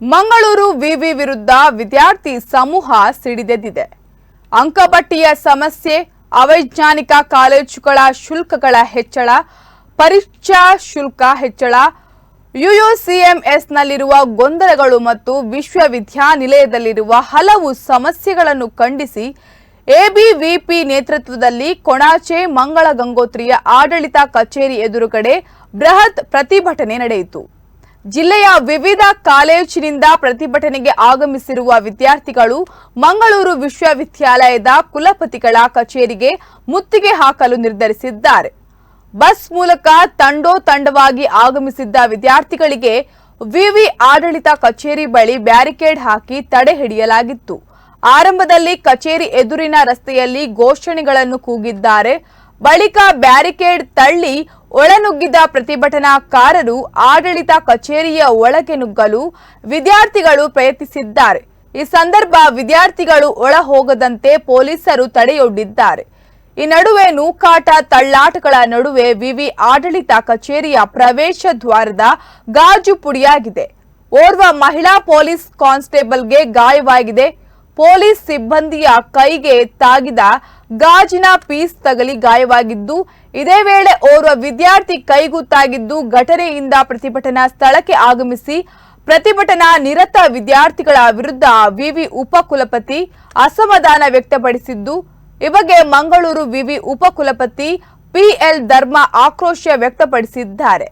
ಮಂಗಳೂರು ವಿವಿ ವಿರುದ್ಧ ವಿದ್ಯಾರ್ಥಿ ಸಮೂಹ ಸಿಡಿದೆದ್ದಿದೆ. ಅಂಕಪಟ್ಟಿಯ ಸಮಸ್ಯೆ, ಅವೈಜ್ಞಾನಿಕ ಕಾಲೇಜುಗಳ ಶುಲ್ಕಗಳ ಹೆಚ್ಚಳ, ಪರೀಕ್ಷಾ ಶುಲ್ಕ ಹೆಚ್ಚಳ, ಯುಯುಸಿಎಂಎಸ್ನಲ್ಲಿರುವ ಗೊಂದಲಗಳು ಮತ್ತು ವಿಶ್ವವಿದ್ಯಾನಿಲಯದಲ್ಲಿರುವ ಹಲವು ಸಮಸ್ಯೆಗಳನ್ನು ಖಂಡಿಸಿ ಎಬಿವಿಪಿ ನೇತೃತ್ವದಲ್ಲಿ ಕೊಣಾಚೆ ಮಂಗಳ ಗಂಗೋತ್ರಿಯ ಆಡಳಿತ ಕಚೇರಿ ಎದುರುಗಡೆ ಬೃಹತ್ ಪ್ರತಿಭಟನೆ ನಡೆಯಿತು. ಜಿಲ್ಲೆಯ ವಿವಿಧ ಕಾಲೇಜಿನಿಂದ ಪ್ರತಿಭಟನೆಗೆ ಆಗಮಿಸಿರುವ ವಿದ್ಯಾರ್ಥಿಗಳು ಮಂಗಳೂರು ವಿಶ್ವವಿದ್ಯಾಲಯದ ಕುಲಪತಿಗಳ ಕಚೇರಿಗೆ ಮುತ್ತಿಗೆ ಹಾಕಲು ನಿರ್ಧರಿಸಿದ್ದಾರೆ. ಬಸ್ ಮೂಲಕ ತಂಡೋ ತಂಡವಾಗಿ ಆಗಮಿಸಿದ್ದ ವಿದ್ಯಾರ್ಥಿಗಳಿಗೆ ವಿವಿ ಆಡಳಿತ ಕಚೇರಿ ಬಳಿ ಬ್ಯಾರಿಕೇಡ್ ಹಾಕಿ ತಡೆ ಹಿಡಿಯಲಾಗಿತ್ತು. ಆರಂಭದಲ್ಲಿ ಕಚೇರಿ ಎದುರಿನ ರಸ್ತೆಯಲ್ಲಿ ಘೋಷಣೆಗಳನ್ನು ಕೂಗಿದ್ದಾರೆ. ಬಳಿಕ ಬ್ಯಾರಿಕೇಡ್ ತಳ್ಳಿ ಒಳನುಗ್ಗಿದ ಪ್ರತಿಭಟನಾಕಾರರು ಆಡಳಿತ ಕಚೇರಿಯ ಒಳಗೆ ನುಗ್ಗಲು ವಿದ್ಯಾರ್ಥಿಗಳು ಪ್ರಯತ್ನಿಸಿದ್ದಾರೆ. ಈ ಸಂದರ್ಭ ವಿದ್ಯಾರ್ಥಿಗಳು ಒಳ ಹೋಗದಂತೆ ಪೊಲೀಸರು ತಡೆಯೊಡ್ಡಿದ್ದಾರೆ. ಈ ನಡುವೆ ನೂಕಾಟ ತಳ್ಳಾಟಗಳ ನಡುವೆ ವಿವಿ ಆಡಳಿತ ಕಚೇರಿಯ ಪ್ರವೇಶ ದ್ವಾರದ ಗಾಜು ಪುಡಿಯಾಗಿದೆ. ಓರ್ವ ಮಹಿಳಾ ಪೊಲೀಸ್ ಕಾನ್ಸ್ಟೇಬಲ್ಗೆ ಗಾಯವಾಗಿದೆ. ಪೊಲೀಸ್ ಸಿಬ್ಬಂದಿಯ ಕೈಗೆ ತಾಗಿದ ಗಾಜಿನ ಪೀಸ್ ತಗಲಿ ಗಾಯವಾಗಿದ್ದು, ಇದೇ ವೇಳೆ ಓರ್ವ ವಿದ್ಯಾರ್ಥಿ ಕೈಗೂ ತಾಗಿದ್ದು ಘಟನೆಯಿಂದ ಪ್ರತಿಭಟನಾ ಸ್ಥಳಕ್ಕೆ ಆಗಮಿಸಿ, ಪ್ರತಿಭಟನಾ ನಿರತ ವಿದ್ಯಾರ್ಥಿಗಳ ವಿರುದ್ಧ ವಿವಿ ಉಪಕುಲಪತಿ ಅಸಮಾಧಾನ ವ್ಯಕ್ತಪಡಿಸಿದ್ದು, ಈ ಬಗ್ಗೆ ಮಂಗಳೂರು ವಿವಿ ಉಪಕುಲಪತಿ ಪಿಎಲ್ ಧರ್ಮ ಆಕ್ರೋಶ ವ್ಯಕ್ತಪಡಿಸಿದ್ದಾರೆ.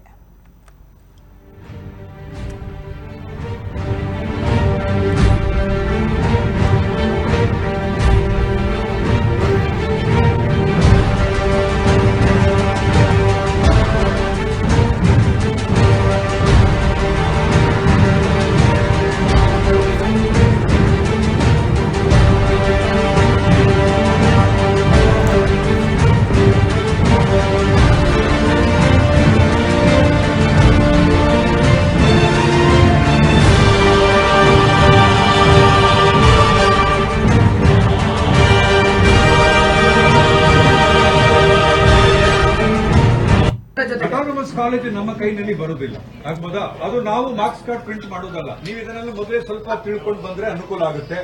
ಕಾಲೇಜು ನಮ್ಮ ಕೈನಲ್ಲಿ ಬರುವುದಿಲ್ಲ ಆಗ್ಬೋದಾ? ಅದು ನಾವು ಮಾರ್ಕ್ಸ್ ಕಾರ್ಡ್ ಪ್ರಿಂಟ್ ಮಾಡೋದಲ್ಲ ನೀವು ಇದನ್ನೆಲ್ಲ ಮೊದಲೇ ಸ್ವಲ್ಪ ತಿಳ್ಕೊಂಡು ಬಂದ್ರೆ ಅನುಕೂಲ ಆಗುತ್ತೆ.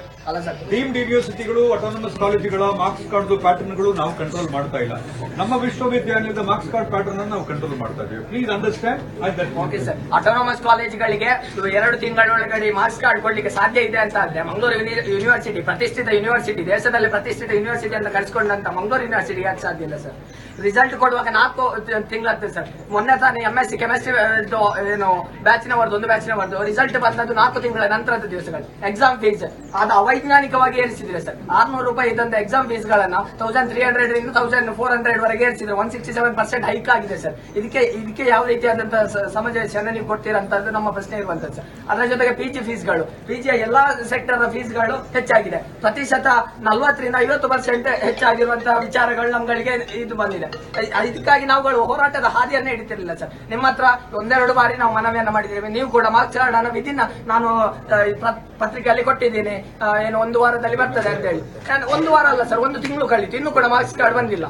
ಡೀಮ್ಡ್ ಯೂನಿವರ್ಸಿಟಿಗಳು ಅಟಾನಮಸ್ ಕಾಲೇಜುಗಳ ಮಾರ್ಕ್ಸ್ ಕಾರ್ಡ್ ಪ್ಯಾಟರ್ನ್ಗಳು ನಾವು ಕಂಟ್ರೋಲ್ ಮಾಡ್ತಾ ಇಲ್ಲ. ನಮ್ಮ ವಿಶ್ವವಿದ್ಯಾಲಯದ ಮಾರ್ಕ್ಸ್ ಕಾರ್ಡ್ ಪ್ಯಾಟರ್ನ್ ನಾವು ಕಂಟ್ರೋಲ್ ಮಾಡ್ತಾ ಇದ್ದೀವಿ. Please understand okay sir autonomous ಕಾಲೇಜುಗಳಿಗೆ ಎರಡು ತಿಂಗಳೊಳಗಡೆ ಮಾರ್ಕ್ಸ್ ಕಾರ್ಡ್ ಕೊಡ್ಲಿಕ್ಕೆ ಸಾಧ್ಯ ಇದೆ ಅಂತ ಅಂದ್ರೆ ಮಂಗಳೂರು ಯೂನಿವರ್ಸಿಟಿ ಪ್ರತಿಷ್ಠಿತ ಯೂನಿವರ್ಸಿಟಿ ದೇಶದಲ್ಲಿ ಪ್ರತಿಷ್ಠಿತ ಯೂನಿವರ್ಸಿಟಿ ಅಂತ ಕರೆಸ್ಕೊಂಡಂತ ಮಂಗಳೂರು ಯೂನಿವರ್ಸಿಟಿ ಯಾಕೆ ಸಾಧ್ಯ ಇಲ್ಲ ಸರ್ ರಿಸಲ್ಟ್ ಕೊಡುವಾಗ ನಾಲ್ಕು ತಿಂಗಳಾಗ್ತದೆ ಸರ್ ಮೊನ್ನೆ ತಾನೇ ಎಂ ಎಸ್ ಸಿ ಕೆಮಿಸ್ಟ್ರಿ ಏನು ಬ್ಯಾಚಿನವರದ್ದು ಒಂದು ಬ್ಯಾಚಿನವರದ್ದು ರಿಸಲ್ಟ್ ಬಂದದ್ದು ನಾಲ್ಕು ತಿಂಗಳ ನಂತರದ ದಿವಸಗಳು. ಎಕ್ಸಾಮ್ ಫೀಸ್ ಅದು ಅವೈಜ್ಞಾನಿಕವಾಗಿ ಏರಿಸಿದ್ರೆ ಸರ್, ಆರ್ನೂರು ರೂಪಾಯಿ ಇದ್ದಂತ ಎಕ್ಸಾಮ್ ಫೀಸ್ ಗಳನ್ನ ತೌಸಂಡ್ ತ್ರೀ ಹಂಡ್ರೆಡ್ ಇಂದ ತೌಸಂಡ್ ಫೋರ್ ಹಂಡ್ರೆಡ್ ವರೆಗೆ ಏರಿಸಿದ್ರೆ one sixty seven percent hike ಆಗಿದೆ ಸರ್. ಇದಕ್ಕೆ ಇದಕ್ಕೆ ಯಾವ ರೀತಿಯಾದಂತಹ ಸ- ಸಮಾಜವನ್ನು ನೀವು ಕೊಡ್ತೀರಂತದ್ದು ನಮ್ಮ ಪ್ರಶ್ನೆ ಇರುವಂತದ್ದು ಸರ್. ಅದರ ಜೊತೆಗೆ ಪಿ ಜಿ ಫೀಸ್ಗಳು ಪಿ ಜಿಯ ಎಲ್ಲಾ ಸೆಕ್ಟರ್ ಫೀಸ್ಗಳು ಹೆಚ್ಚಾಗಿದೆ. ಪ್ರತಿಶತ ನಲ್ವತ್ತರಿಂದ ಐವತ್ತು ಪರ್ಸೆಂಟ್ ಹೆಚ್ಚಾಗಿರುವಂತಹ ವಿಚಾರಗಳು ನಮ್ಗಳಿಗೆ ಇದು ಬಂದಿದೆ. ಇದಕ್ಕಾಗಿ ನಾವುಗಳು ಹೋರಾಟದ ಹಾದಿಯನ್ನೇ ಹಿಡಿತಿರ್ಲಿಲ್ಲ ಸರ್. ನಿಮ್ಮ ಹತ್ರ ಒಂದೆರಡು ಬಾರಿ ನಾವು ಮನವಿಯನ್ನ ಮಾಡಿದ್ದೇವೆ. ನೀವು ಕೂಡ ಮಾರ್ಕ್ಸ್ ವಿಧಿನ್ನ ನಾನು ಪತ್ರಿಕೆಯಲ್ಲಿ ಕೊಟ್ಟಿದ್ದೀನಿ. ಏನು ಒಂದು ವಾರದಲ್ಲಿ ಬರ್ತದೆ ಅಂತ ಹೇಳಿ. ಒಂದು ವಾರ ಅಲ್ಲ ಸರ್, ಒಂದು ತಿಂಗಳು ಕಳೀತು. ಇನ್ನು ಕೂಡ ಮಾರ್ಕ್ಸ್ ಕಾರ್ಡ್ ಬಂದಿಲ್ಲ.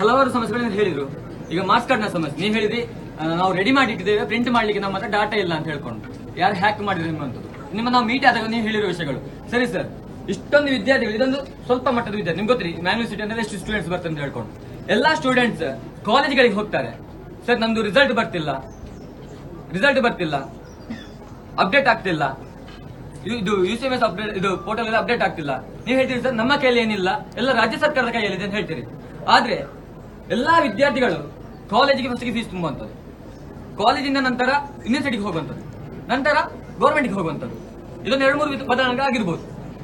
ಹಲವಾರು ಸಮಸ್ಯೆಗಳನ್ನು ಹೇಳಿದ್ರು. ಈಗ ಮಾಸ್ಕ್ ಕಾರ್ಡ್ನ ಸಮಸ್ಯೆ. ನೀವು ಹೇಳಿದ್ರಿ ನಾವು ರೆಡಿ ಮಾಡಿ ಇಟ್ಟಿದ್ದೇವೆ ಪ್ರಿಂಟ್ ಮಾಡ್ಲಿಕ್ಕೆ ನಮ್ಮ ಹತ್ರ ಡಾಟಾ ಇಲ್ಲ ಅಂತ ಹೇಳ್ಕೊಂಡು. ಯಾರು ಹ್ಯಾಕ್ ಮಾಡಿದ್ರೆ ನಿಮ್ಮಂಥದ್ದು? ನಿಮ್ಮ ನಾವು ಮೀಟ್ ಆದಾಗ ನೀವು ಹೇಳಿರೋ ವಿಷಯಗಳು. ಸರಿ ಸರ್ ಇಷ್ಟೊಂದು ವಿದ್ಯಾರ್ಥಿಗಳು, ಇದೊಂದು ಸ್ವಲ್ಪ ಮಟ್ಟದ ವಿದ್ಯಾರ್ಥಿ. ನಿಮ್ಗೆ ಗೊತ್ತ್ರಿ ಮ್ಯಾನ್ಯೂಸಿಟಿ ಅಂದ್ರೆ ಎಷ್ಟು ಸ್ಟೂಡೆಂಟ್ಸ್ ಬರ್ತಾರೆ ಅಂತ ಹೇಳ್ಕೊಂಡು. ಎಲ್ಲಾ ಸ್ಟೂಡೆಂಟ್ಸ್ ಕಾಲೇಜ್ಗಳಿಗೆ ಹೋಗ್ತಾರೆ. ಸರ್ ನಮ್ದು ರಿಸಲ್ಟ್ ಬರ್ತಿಲ್ಲ. ರಿಸಲ್ಟ್ ಬರ್ತಿಲ್ಲ. ಅಪ್ಡೇಟ್ ಆಗ್ತಿಲ್ಲ. ಇದು- ಯು ಸಿ ಎಸ್ ಅಪ್ಡೇಟ್ ಇದು ಪೋರ್ಟಲ್ ಎಲ್ಲ ಅಪ್ಡೇಟ್ ಆಗ್ತಿಲ್ಲ. ನೀವು ಹೇಳ್ತೀರಿ ಸರ್ ನಮ್ಮ ಕೈಯಲ್ಲಿ ಏನಿಲ್ಲ, ಎಲ್ಲ ರಾಜ್ಯ ಸರ್ಕಾರದ ಕೈಯಲ್ಲಿದೆ ಅಂತ ಹೇಳ್ತೀರಿ. ಆದ್ರೆ, ಎಲ್ಲಾ ವಿದ್ಯಾರ್ಥಿಗಳು ಕಾಲೇಜಿಗೆ ಫಸ್ಟಿಗೆ ಫೀಸ್ ತುಂಬುವಂಥದ್ದು. ಕಾಲೇಜಿಂದ ನಂತರ ಯೂನಿವರ್ಸಿಟಿಗೆ ಹೋಗುವಂಥದ್ದು. ನಂತರ ಗೌರ್ಮೆಂಟ್ಗೆ ಹೋಗುವಂಥದ್ದು. ಇದೊಂದು ಎರಡು ಮೂರು ಬದಲಾವಣೆ ಆಗಿರ್ಬೋದು.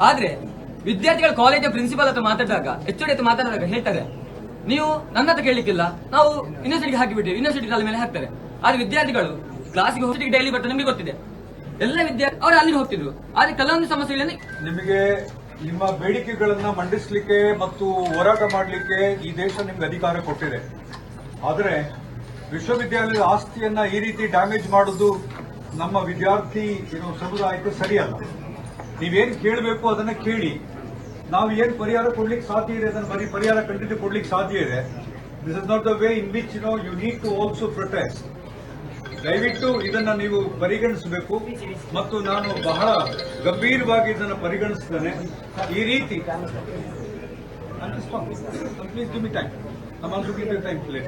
ಆದರೆ ವಿದ್ಯಾರ್ಥಿಗಳು ಕಾಲೇಜಿನ ಪ್ರಿನ್ಸಿಪಾಲ್ ಹತ್ರ ಮಾತಾಡಿದಾಗ ಎಚ್ ಹತ್ರ ಮಾತಾಡಿದಾಗ ಹೇಳ್ತಾರೆ, ನೀವು ನನ್ನ ಹತ್ರ ಕೇಳಲಿಕ್ಕಿಲ್ಲ. ನಾವು ಯೂನಿವರ್ಸಿಟಿಗೆ ಹಾಕಿಬಿಟ್ಟು ಯೂನಿವರ್ಸಿಟಿ ಕಾಲ ಮೇಲೆ ಹಾಕ್ತಾರೆ. ಆದರೆ ವಿದ್ಯಾರ್ಥಿಗಳು ಕ್ಲಾಸಿಗೆ ಹೋಗಿ ಡೈಲಿ ಬರ್ತಾರೆ, ನಿಮಗೆ ಗೊತ್ತಿದೆ. ಎಲ್ಲ ವಿದ್ಯಾರ್ಥಿ, ಅವರು ಅಲ್ಲಿಗೆ ಹೋಗ್ತಿದ್ರು. ಆದರೆ ಕೆಲವೊಂದು ಸಮಸ್ಯೆಗಳಲ್ಲಿ ನಿಮಗೆ ನಿಮ್ಮ ಬೇಡಿಕೆಗಳನ್ನ ಮಂಡಿಸಲಿಕ್ಕೆ ಮತ್ತು ಹೋರಾಟ ಮಾಡಲಿಕ್ಕೆ ಈ ದೇಶ ನಿಮ್ಗೆ ಅಧಿಕಾರ ಕೊಟ್ಟಿದೆ. ಆದರೆ ವಿಶ್ವವಿದ್ಯಾಲಯದ ಆಸ್ತಿಯನ್ನ ಈ ರೀತಿ ಡ್ಯಾಮೇಜ್ ಮಾಡೋದು ನಮ್ಮ ವಿದ್ಯಾರ್ಥಿ ಏನೋ ಸಮುದಾಯಕ್ಕೆ ಸರಿಯಲ್ಲ. ನೀವೇನು ಕೇಳಬೇಕು ಅದನ್ನ ಕೇಳಿ. ನಾವು ಏನ್ ಪರಿಹಾರ ಕೊಡ್ಲಿಕ್ಕೆ ಸಾಧ್ಯ ಇದೆ ಅದನ್ನ ಬರೀ ಪರಿಹಾರ ಕಂಡಿದ್ದು ಕೊಡ್ಲಿಕ್ಕೆ ಸಾಧ್ಯ ಇದೆ. This is not the way in which no you need to also protest ದಯವಿಟ್ಟು ಇದನ್ನ ನೀವು ಪರಿಗಣಿಸಬೇಕು. ಮತ್ತು ನಾನು ಬಹಳ ಗಂಭೀರವಾಗಿ ಇದನ್ನು ಪರಿಗಣಿಸ್ತೇನೆ. ಈ ರೀತಿ. Please give me time I'm time giving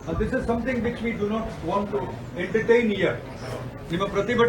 you time later. Uh, this is something which we do not want to entertain here. ನಿಮ್ಮ ಪ್ರತಿಭಟನೆ